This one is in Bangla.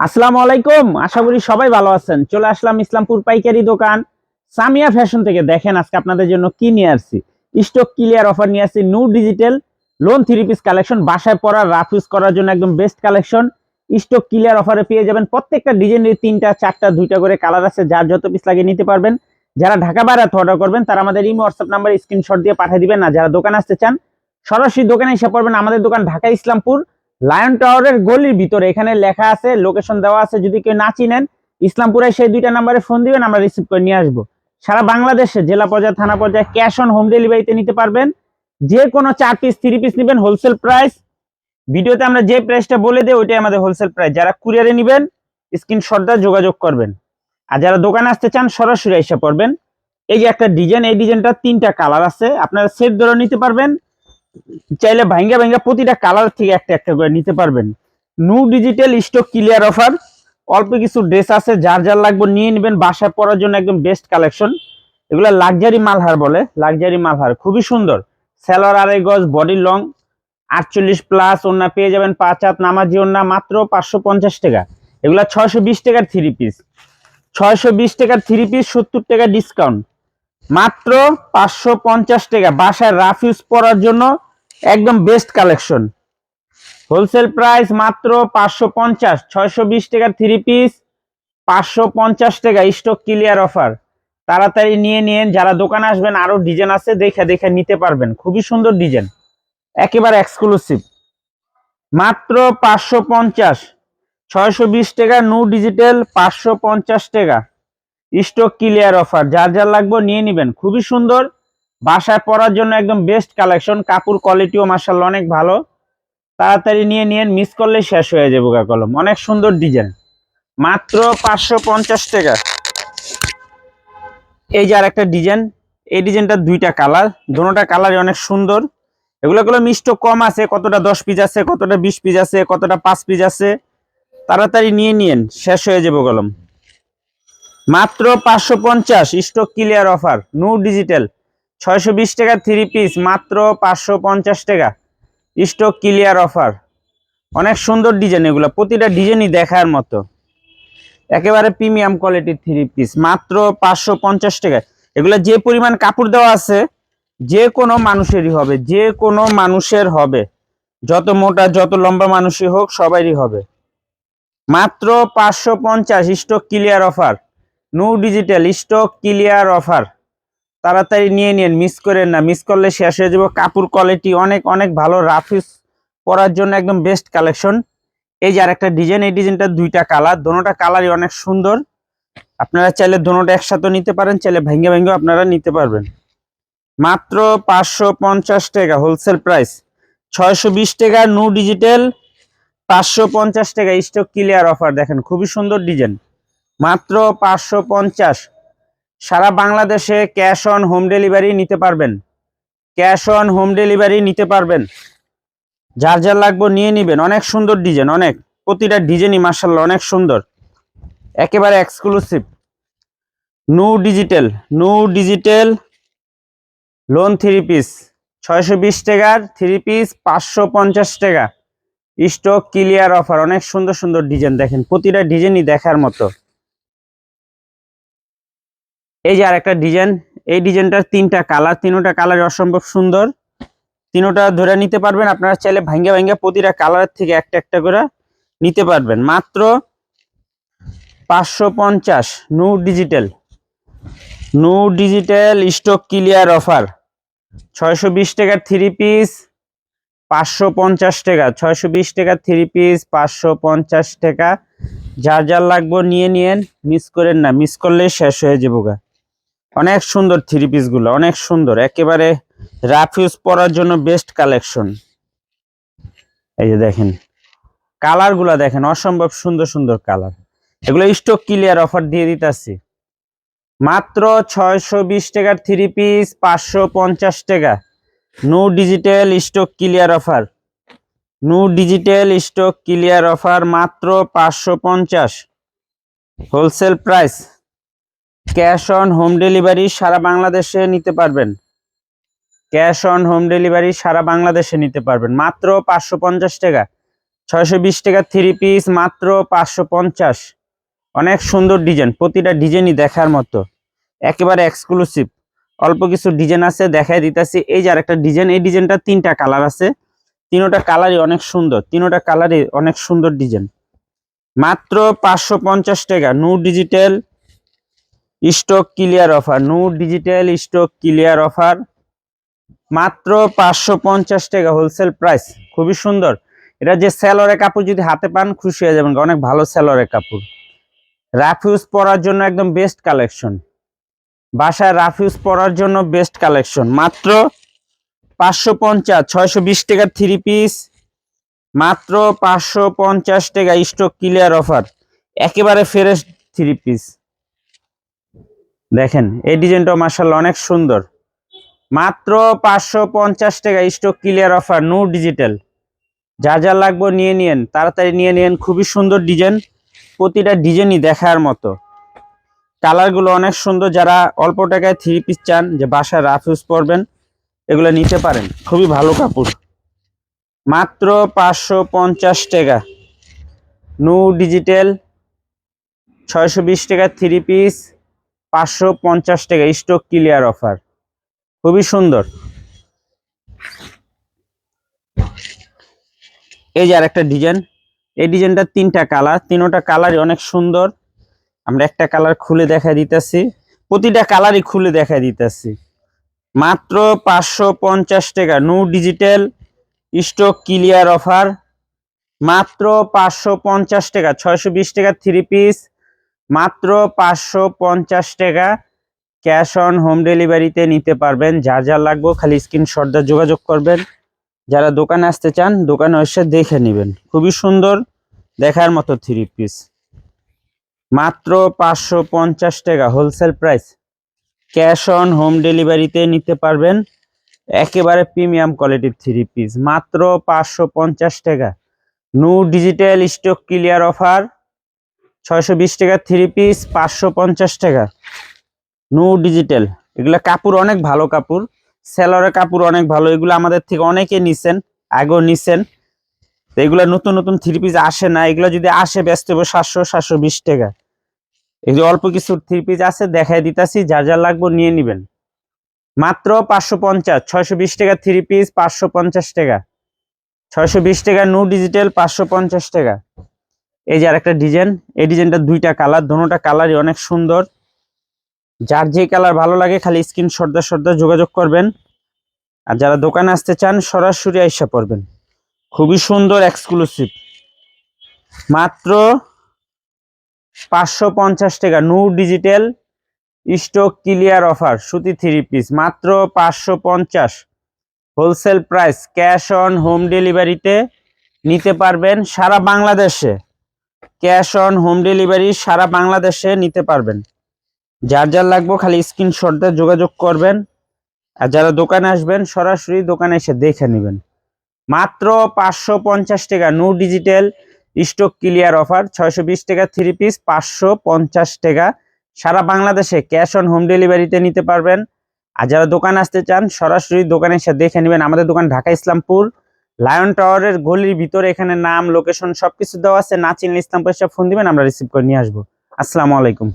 আসসালামু আলাইকুম, আশা করি সবাই ভালো আছেন। চলে আসলাম ইসলামপুর পাইকারি দোকান। সামিয়া ফ্যাশন থেকে দেখেন আজকে আপনাদের জন্য কি নিয়ে আসছি। স্টক ক্লিয়ার অফার নিয়ে আসছি new digital lawn three piece collection. বাসায় পরা, রাফ ইউজ করার জন্য একদম বেস্ট কালেকশন। স্টক ক্লিয়ার অফারে পেয়ে যাবেন প্রত্যেকটা ডিজাইনের তিনটা, চারটা, দুইটা করে কালার আছে, যার যত পিস লাগিয়ে নিতে পারবেন। যারা ঢাকা বাইরে অর্ডার করবেন, তারা আমাদের ইমো হোয়াটসঅ্যাপ নাম্বার স্ক্রিনশট দিয়ে পাঠিয়ে দিবেন। না যারা দোকান আসতে চান, সরাসরি দোকানে এসে পড়বেন। আমাদের দোকান ঢাকা ইসলামপুর লায়ন টাওয়ারের গলির ভিতরে, এখানে লেখা আছে লোকেশন দেওয়া আছে, যদি কেউ না চিনেন, ইসলামপুরে সেই দুইটা নাম্বারে ফোন দিবেন, আমরা রিসিভ করে নিয়ে আসব। সারা বাংলাদেশে জেলা পর্যায়ে, থানা পর্যায়ে ক্যাশ অন হোম ডেলিভারিতে নিতে পারবেন। যে কোনো চার পিস থ্রি পিস নেবেন হোলসেল প্রাইস ভিডিওতে আমরা যে প্রাইসটা বলে দিই, ওইটাই আমাদের হোলসেল প্রাইস যারা কুরিয়ারে নেবেন স্ক্রিনশটটা যোগাযোগ করবেন। আর যারা দোকানে আসতে চান, সরাসরি এসে পড়বেন। এই যে একটা ডিজাইন এই ডিজাইনটা তিনটা কালার আছে। আপনারা সেট ধরে নিতে পারবেন। চাইলে ভাঙ্গা ভাঙ্গা প্রতিটা কালার থেকে একটা একটা করে নিতে পারবেন। New digital stock clear offer অল্প কিছু ড্রেস আছে, যার যার লাগবে নিয়ে নেবেন। বাসায় পরার জন্য একদম বেস্ট কালেকশন এগুলো লাক্সারি মালহার বলে লাক্সারি মালহার। খুবই সুন্দর। স্যালোয়ার আড়াই গজ বডি লং আটচল্লিশ প্লাস ওনা পেয়ে যাবেন পাঁচ হাত নামাজি ওনা মাত্র পাঁচশো পঞ্চাশ টাকা। এগুলা ছয়শো বিশ টাকার থ্রি পিস ছয়শো বিশ টাকার থ্রি পিস সত্তর টাকা ডিসকাউন্ট মাত্র পাঁচশো পঞ্চাশ টাকা। বাসায় রাফ ইউজ পরার জন্য একদম বেস্ট কালেকশন হোলসেল প্রাইস মাত্র পাঁচশো পঞ্চাশ, ছয়শো বিশ টাকার থ্রি পিস পাঁচশো পঞ্চাশ টাকা স্টক ক্লিয়ার অফার তাড়াতাড়ি নিয়ে নিন, যারা দোকানে আসবেন, আরও ডিজাইন আছে, দেখে দেখে নিতে পারবেন। খুবই সুন্দর ডিজাইন একেবারে এক্সক্লুসিভ মাত্র পাঁচশো পঞ্চাশ, ছয়শো বিশ টাকা নো ডিজিটাল পাঁচশো পঞ্চাশ টাকা। স্টক ক্লিয়ার অফার, যার যার লাগবে নিয়ে নেবেন। খুবই সুন্দর। বাসায় পরার জন্য একদম বেস্ট কালেকশন কাপড় কোয়ালিটিও মার্শাল অনেক ভালো। তাড়াতাড়ি নিয়ে নিয়ে মিস করলে শেষ হয়ে যাবে গা কলম। অনেক সুন্দর ডিজাইন মাত্র পাঁচশো পঞ্চাশ টাকা। এই যে আর একটা ডিজাইন এই ডিজাইনটা দুইটা কালার দুটোটা কালারই অনেক সুন্দর। এগুলো গুলো মিষ্ট কম আছে, কতটা দশ পিস আছে, কতটা বিশ পিস আছে, কতটা পাঁচ পিস আছে। তাড়াতাড়ি নিয়ে নিয়েন, শেষ হয়ে যাব কলম। মাত্র পাঁচশো পঞ্চাশ stock clear offer no digital ছয়শো বিশ টাকা থ্রি পিস মাত্র পাঁচশো পঞ্চাশ টাকা স্টক ক্লিয়ার অফার অনেক সুন্দর ডিজাইন এগুলো, প্রতিটা ডিজাইনই দেখার মতো। একেবারে প্রিমিয়াম কোয়ালিটির থ্রি পিস মাত্র পাঁচশো পঞ্চাশ টাকা। এগুলো যে পরিমাণ কাপড় দেওয়া আছে, যে কোনো মানুষেরই হবে, যে কোনো মানুষের হবে। যত মোটা, যত লম্বা মানুষই হোক সবারই হবে। মাত্র পাঁচশো পঞ্চাশ stock clear offer no digital, stock clear offer. তাড়াতাড়ি নিয়ে নিন, মিস করেন না, মিস করলে শেষ হয়ে যাব। কাপড় কোয়ালিটি অনেক অনেক ভালো রাফিস পরার জন্য একদম বেস্ট কালেকশন এই যে আরেকটা ডিজাইন এই ডিজাইনটা দুইটা কালার দোনোটা কালারই অনেক সুন্দর। আপনারা চাইলে দোনোটা একসাথে নিতে পারেন, চাইলে ভেঙে ভেঙে আপনারা নিতে পারবেন। মাত্র পাঁচশো পঞ্চাশ টাকা হোলসেল প্রাইস ছয়শো বিশ টাকা নো ডিজিটাল পাঁচশো পঞ্চাশ টাকা স্টক ক্লিয়ার অফার দেখেন, খুবই সুন্দর ডিজাইন মাত্র পাঁচশো পঞ্চাশ। সারা বাংলাদেশে ক্যাশ অন হোম ডেলিভারি নিতে পারবেন। ক্যাশ অন হোম ডেলিভারি নিতে পারবেন। যার যার লাগবে নিয়ে নেবেন। অনেক সুন্দর ডিজাইন, অনেক। প্রতিটা ডিজাইনই মার্শাল্লাহ অনেক সুন্দর। একেবারে exclusive no digital no digital lawn three piece. ছয়শো বিশ টাকার থ্রি পিস, পাঁচশো পঞ্চাশ টাকা। স্টক ক্লিয়ার অফার, অনেক সুন্দর সুন্দর ডিজাইন দেখেন। প্রতিটা ডিজাইনই দেখার মতো। এই যে আর একটা ডিজাইন, এই ডিজাইনটার তিনটা কালার, তিনোটা কালার অসম্ভব সুন্দর। তিনোটা ধরে নিতে পারবেন, আপনারা চাইলে ভাঙ্গা ভাঙ্গা প্রতিটা কালার থেকে একটা একটা করে নিতে পারবেন। মাত্র পাঁচশো পঞ্চাশ no digital. No digital stock clear offer. ছয়শো বিশ টাকার থ্রি পিস, পাঁচশো পঞ্চাশ টাকা। ছয়শো বিশ টাকার থ্রি পিস, পাঁচশো পঞ্চাশ টাকা। যার যার লাগবো নিয়ে নিয়েন, মিস করেন না, মিস করলে শেষ হয়ে যাব গা। অনেক সুন্দর থ্রি পিসগুলো, অনেক সুন্দর। একেবারে রাফিউজ পরার জন্য বেস্ট কালেকশন এই যে দেখেন কালারগুলা দেখেন, অসম্ভব সুন্দর সুন্দর কালার এগুলো স্টক ক্লিয়ার অফার দিয়ে দিতেছি। মাত্র ছয়শো বিশ টাকার থ্রি পিস পাঁচশো পঞ্চাশ টাকা। No digital stock clear offer no digital stock clear offer মাত্র পাঁচশো পঞ্চাশ। Wholesale price cash on home delivery সারা বাংলাদেশে নিতে পারবেন। ক্যাশ অন হোম ডেলিভারি সারা বাংলাদেশে নিতে পারবেন। মাত্র পাঁচশো পঞ্চাশ টাকা। ছয়শো বিশ টাকা থ্রি পিস, মাত্র পাঁচশো পঞ্চাশ। অনেক সুন্দর ডিজাইন, প্রতিটা ডিজাইনই দেখার মতো। একেবারে এক্সক্লুসিভ। অল্প কিছু ডিজাইন আছে, দেখাই দিতেছি। এই যে আরেকটা ডিজাইন, এই ডিজাইনটা তিনটা কালার আছে। তিনোটা কালারই অনেক সুন্দর, তিনোটা কালারই অনেক সুন্দর ডিজাইন। মাত্র পাঁচশো পঞ্চাশ টাকা no digital stock clear offer no digital stock clear offer. মাত্র পাঁচশো পঞ্চাশ টাকা হোলসেল প্রাইস খুবই সুন্দর। এটা যে স্যালোরে কাপড় যদি হাতে পান, খুশি হয়ে যাবেন, অনেক ভালো স্যালোরে কাপড়। রাফিউজ পরার জন্য একদম বেস্ট কালেকশন বাসায় রাফিউজ পরার জন্য বেস্ট কালেকশন মাত্র পাঁচশো পঞ্চাশ, ছয়শো বিশ টাকার থ্রি পিস মাত্র পাঁচশো পঞ্চাশ টাকা স্টক ক্লিয়ার অফার একেবারে ফ্রেশ থ্রি পিস দেখেন, এই ডিজাইনটা মার্শাল্লাহ অনেক সুন্দর। মাত্র পাঁচশো পঞ্চাশ টাকা stock clear offer no digital যা যা লাগবে নিয়ে নিয়েন, তাড়াতাড়ি নিয়ে নিয়েন, খুবই সুন্দর ডিজাইন। প্রতিটা ডিজাইনই দেখার মতো। কালারগুলো অনেক সুন্দর, যারা অল্প টাকায় থ্রি পিস চান, যে বাসায় রাফ ইউজ করবেন, এগুলো নিতে পারেন। খুবই ভালো কাপড়। মাত্র পাঁচশো পঞ্চাশ টাকা। নো ডিজিটাল ছয়শো বিশ টাকা থ্রি পিস পাঁচশো পঞ্চাশ টাকা স্টক ক্লিয়ার অফার খুবই সুন্দর। এই যে আর একটা ডিজাইন এই ডিজাইনটা তিনটা কালার তিনোটা কালারই অনেক সুন্দর। আমরা একটা কালার খুলে দেখা দিতেছি। প্রতিটা কালারই খুলে দেখা দিতেছি। মাত্র পাঁচশো পঞ্চাশ টাকা no digital stock clear offer মাত্র পাঁচশো পঞ্চাশ টাকা, ছয়শো বিশ টাকা থ্রি পিস মাত্র পাঁচশো পঞ্চাশ টাকা ক্যাশ অন হোম ডেলিভারিতে নিতে পারবেন। যা যা লাগবে খালি স্ক্রিনশটটা যোগাযোগ করবেন। যারা দোকানে আসতে চান, দোকানে এসে দেখে নেবেন। খুবই সুন্দর দেখার মতো থ্রি পিস মাত্র পাঁচশো পঞ্চাশ টাকা wholesale price cash on home ডেলিভারিতে নিতে পারবেন। একেবারে প্রিমিয়াম কোয়ালিটির থ্রি পিস মাত্র পাঁচশো পঞ্চাশ টাকা। নু ডিজিটাল স্টক ক্লিয়ার অফার ছয়শো বিশ টাকা থ্রি পিস পাঁচশো পঞ্চাশ টাকা। নো ডিজিটাল এগুলো কাপড় অনেক ভালো কাপড়। সেলরের কাপড় অনেক ভালো। এগুলো আমাদের থেকে অনেকে নিছেন, আগেও নিছেন। তো এগুলো নতুন নতুন থ্রি পিস আসে না। এগুলো যদি আসে, ব্যস্ত হবে সাতশো সাতশো বিশ টাকা। যে অল্প কিছু থ্রি পিস আছে, দেখাই দিতাছি। যা যা লাগবে নিয়ে নিবেন। মাত্র পাঁচশো পঞ্চাশ, ছয়শো বিশ টাকা থ্রি পিস পাঁচশো পঞ্চাশ টাকা। ছয়শো বিশ টাকা নো ডিজিটাল পাঁচশো পঞ্চাশ টাকা। এই যে আরেকটা ডিজাইন, এই ডিজাইনটা দুইটা কালার, দোনোটা কালারই অনেক সুন্দর। যার যে কালার ভালো লাগে, খালি স্ক্রিন সর্দার সর্দার যোগাযোগ করবেন। আর যারা দোকানে আসতে চান, সরাসরি আইসা পড়বেন। খুবই সুন্দর এক্সক্লুসিভ মাত্র পাঁচশো পঞ্চাশ টাকা no digital stock clear offer সুতি থ্রি পিস মাত্র পাঁচশো পঞ্চাশ। Wholesale price cash on home ডেলিভারিতে নিতে পারবেন সারা বাংলাদেশে। ক্যাশ অন হোম ডেলিভারি সারা বাংলাদেশে নিতে পারবেন। যার যার লাগবে খালি স্ক্রিনশটটা যোগাযোগ করবেন। আর যারা দোকানে আসবেন, সরাসরি দোকানে এসে দেখে নেবেন। মাত্র পাঁচশো পঞ্চাশ টাকা no digital stock clear offer, ছয়শো বিশ টাকা থ্রি পিস, পাঁচশো পঞ্চাশ টাকা। সারা বাংলাদেশে ক্যাশ অন হোম ডেলিভারিতে নিতে পারবেন। আর যারা দোকানে আসতে চান, সরাসরি দোকানে এসে দেখে নেবেন। আমাদের দোকান ঢাকা ইসলামপুর। লায়ন টাওয়ারের গলির ভিতরে এখানে নাম লোকেশন সবকিছু দেওয়া আছে। না চিনলে ইসলাম পয়সা ফোন দিবেন, আমরা রিসিভ করে নিয়ে আসব। আসসালামু আলাইকুম।